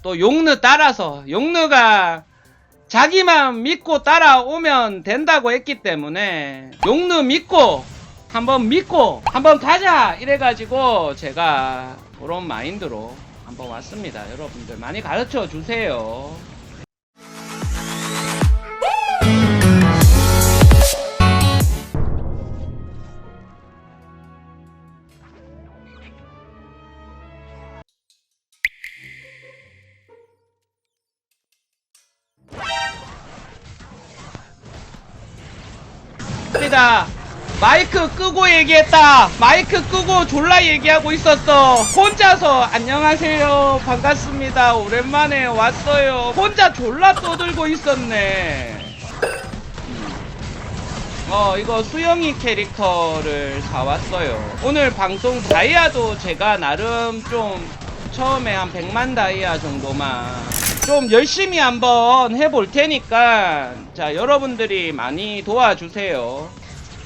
또 용느 따라서 용느가 자기만 믿고 따라오면 된다고 했기 때문에 용느 믿고 한번 믿고 한번 가자 이래가지고 제가 그런 마인드로 한번 왔습니다. 여러분들 많이 가르쳐 주세요 입니다. 마이크 끄고 얘기했다. 마이크 끄고 졸라 얘기하고 있었어. 혼자서 안녕하세요. 반갑습니다. 오랜만에 왔어요. 혼자 졸라 떠들고 있었네. 어, 이거 수영이 캐릭터를 사왔어요. 오늘 방송 다이아도 제가 나름 좀 처음에 한 100만 다이아 정도만 좀 열심히 한번 해볼 테니까 자, 여러분들이 많이 도와주세요.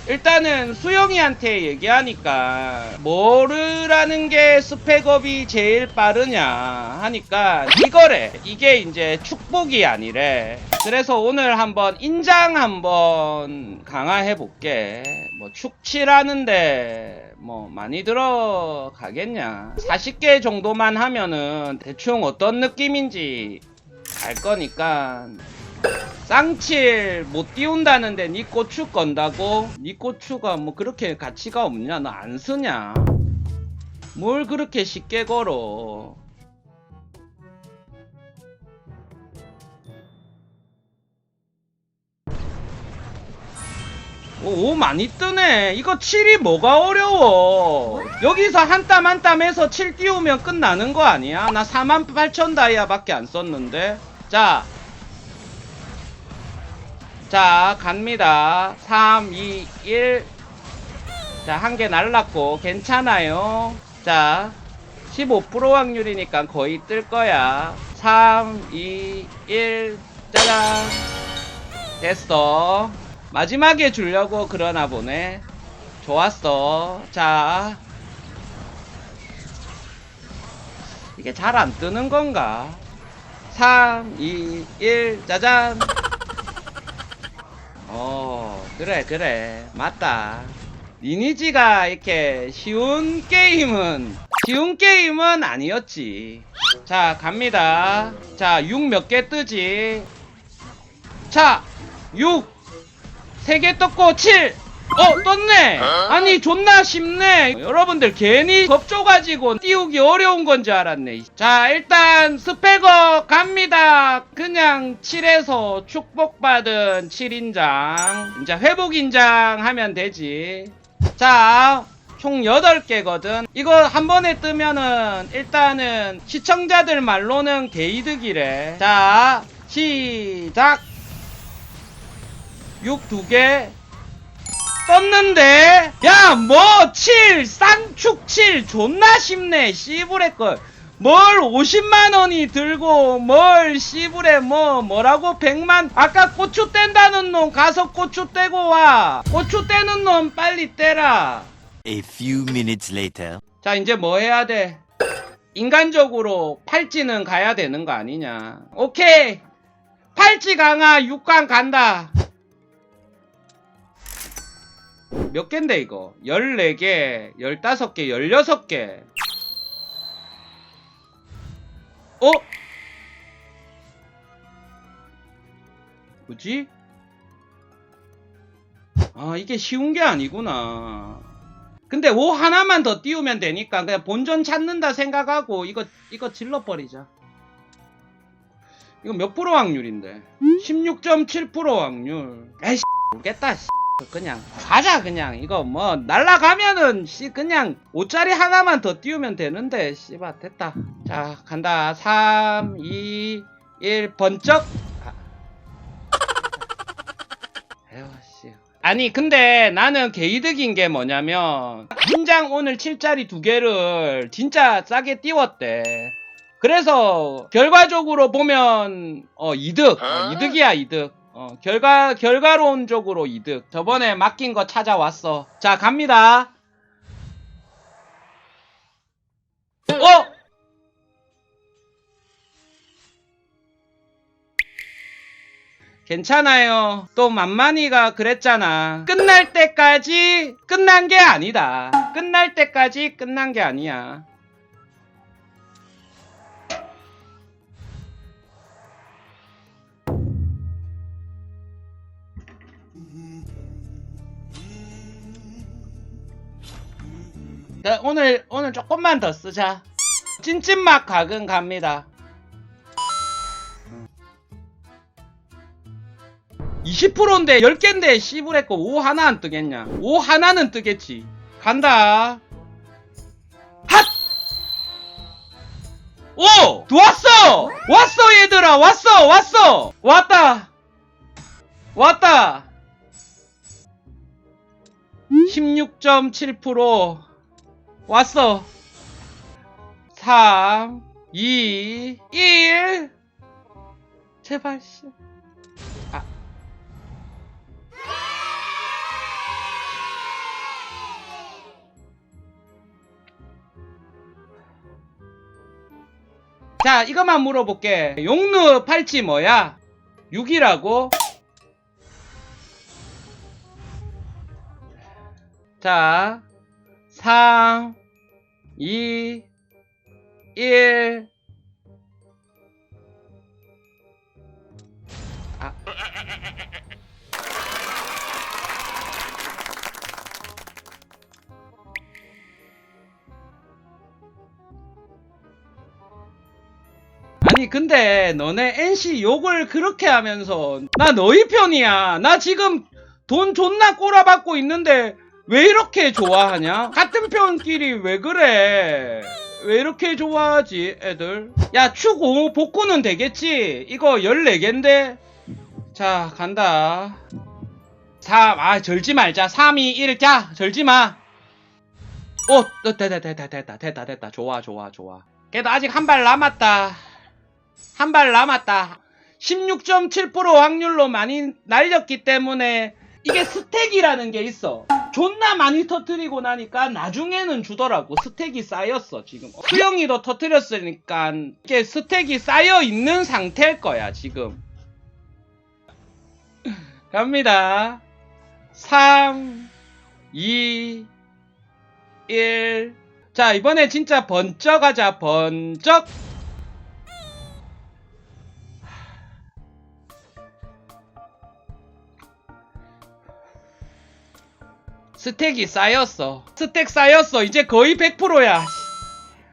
일단은 수영이한테 얘기하니까 뭐르라는 게 스펙업이 제일 빠르냐 하니까 이거래. 이게 이제 축복이 아니래. 그래서 오늘 한번 인장 한번 강화해 볼게. 뭐 축치라는데 뭐 많이 들어가겠냐. 40개 정도만 하면은 대충 어떤 느낌인지 알 거니까 쌍칠 못 띄운다는데 니 고추 건다고? 니 고추가 뭐 그렇게 가치가 없냐? 너 안 쓰냐? 뭘 그렇게 쉽게 걸어? 오, 오, 많이 뜨네. 이거 7이 뭐가 어려워? 여기서 한 땀 한 땀 해서 7 띄우면 끝나는 거 아니야? 나 48,000 다이아밖에 안 썼는데. 자, 자, 갑니다. 3, 2, 1. 자, 한 개 날랐고, 괜찮아요. 자, 15% 확률이니까 거의 뜰 거야. 3, 2, 1. 짜잔. 됐어. 마지막에 주려고 그러나 보네. 좋았어. 자. 이게 잘 안 뜨는 건가? 3, 2, 1. 짜잔. 어, 그래, 그래. 맞다. 리니지가 이렇게 쉬운 게임은, 쉬운 게임은 아니었지. 자, 갑니다. 자, 6 몇 개 뜨지? 자, 6! 3개 떴고, 7! 어, 떴네! 아니, 존나 쉽네! 여러분들 괜히 겁줘가지고 띄우기 어려운 건 줄 알았네. 자, 일단 스펙업 갑니다. 그냥 7에서 축복받은 7인장. 이제 회복인장 하면 되지. 자, 총 8개거든. 이거 한 번에 뜨면은 일단은 시청자들 말로는 개이득이래. 자, 시작! 6 2개 떴는데. 야뭐7 쌍축 7 존나 쉽네 씨부레걸. 뭘 50만원이 들고 뭘 씨부레 뭐 뭐라고 100만 아까 고추 뗀다는 놈 가서 고추 떼고 와. 고추 떼는 놈 빨리 떼라. A few minutes later. 자 이제 뭐 해야 돼? 인간적으로 팔찌는 가야 되는 거 아니냐? 오케이. 팔찌 강화 6강 간다 몇 갠데 이거? 14개 15개 16개. 어? 뭐지? 아 이게 쉬운 게 아니구나. 근데 5 하나만 더 띄우면 되니까 그냥 본전 찾는다 생각하고 이거 이거 질러버리자. 이거 몇 프로 확률인데? 16.7% 확률. 에이씨 모르겠다 씨. 그냥 가자 그냥. 이거 뭐 날라가면은 씨 그냥 5짜리 하나만 더 띄우면 되는데 씨발 됐다. 자 간다. 3 2 1 번쩍. 아. 에휴 씨. 아니 근데 나는 개이득인 게 뭐냐면 한장 오늘 7짜리 두 개를 진짜 싸게 띄웠대. 그래서 결과적으로 보면 어 이득. 어, 이득이야 이득 어, 결과, 결과론적으로 이득. 저번에 맡긴 거 찾아왔어. 자, 갑니다. 어! 괜찮아요. 또 만만이가 그랬잖아. 끝날 때까지 끝난 게 아니다. 끝날 때까지 끝난 게 아니야. 자, 오늘 오늘 조금만 더 쓰자. 찐찐맛 각은 갑니다. 20%인데 10개인데 씨부랬고 5 하나 안 뜨겠냐 5 하나는 뜨겠지 간다 핫! 오! 왔어! 왔어 얘들아 왔어 왔어 왔다 왔다 16.7% 왔어 3 2 1 제발 씨 자, 이것만 물어볼게. 용루 팔찌 뭐야? 6이라고? 자, 3, 2, 1. 아. 아니 근데 너네 NC 욕을 그렇게 하면서 나 너희 편이야 나 지금 돈 존나 꼬라박고 있는데 왜 이렇게 좋아하냐? 같은 편끼리 왜 그래? 왜 이렇게 좋아하지 애들? 야축 5 복구는 되겠지? 이거 14개인데? 자 간다 3, 아 절지 말자 3, 2, 1, 자 절지 마 오 됐다 됐다 됐다 됐다 됐다 됐다 좋아 좋아 좋아 그래도 아직 한 발 남았다 한 발 남았다. 16.7% 확률로 많이 날렸기 때문에 이게 스택이라는 게 있어. 존나 많이 터트리고 나니까 나중에는 주더라고. 스택이 쌓였어, 지금. 수영이도 터트렸으니까 이게 스택이 쌓여 있는 상태일 거야, 지금. 갑니다. 3, 2, 1. 자, 이번에 진짜 번쩍 하자, 번쩍. 스택이 쌓였어. 스택 쌓였어. 이제 거의 100%야.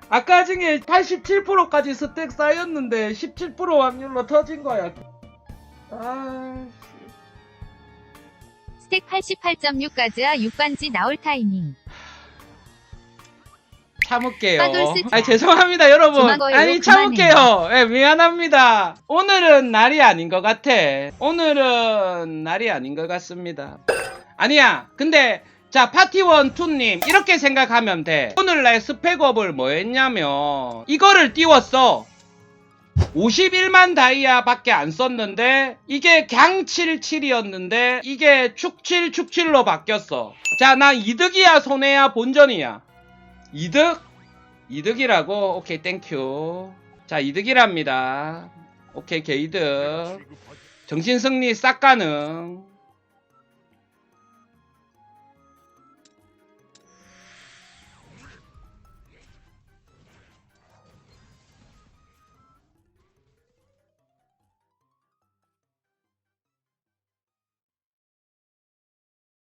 아까 중에 87%까지 스택 쌓였는데 17% 확률로 터진 거야. 아, 스택 88.6까지야 6반지 나올 타이밍. 참을게요. 아 죄송합니다 여러분. 아니 참을게요. 예, 미안합니다. 오늘은 날이 아닌 것 같아. 오늘은 날이 아닌 것 같습니다. 아니야. 근데 자 파티원 투님 이렇게 생각하면 돼. 오늘날 스펙업을 뭐 했냐면 이거를 띄웠어. 51만 다이아 밖에 안 썼는데 이게 강 77이었는데 이게 축7 축7로 바뀌었어. 자, 나 이득이야 손해야 본전이야. 이득? 이득이라고? 오케이 땡큐. 자, 이득이랍니다. 오케이 개이득. 정신승리 싹 가능.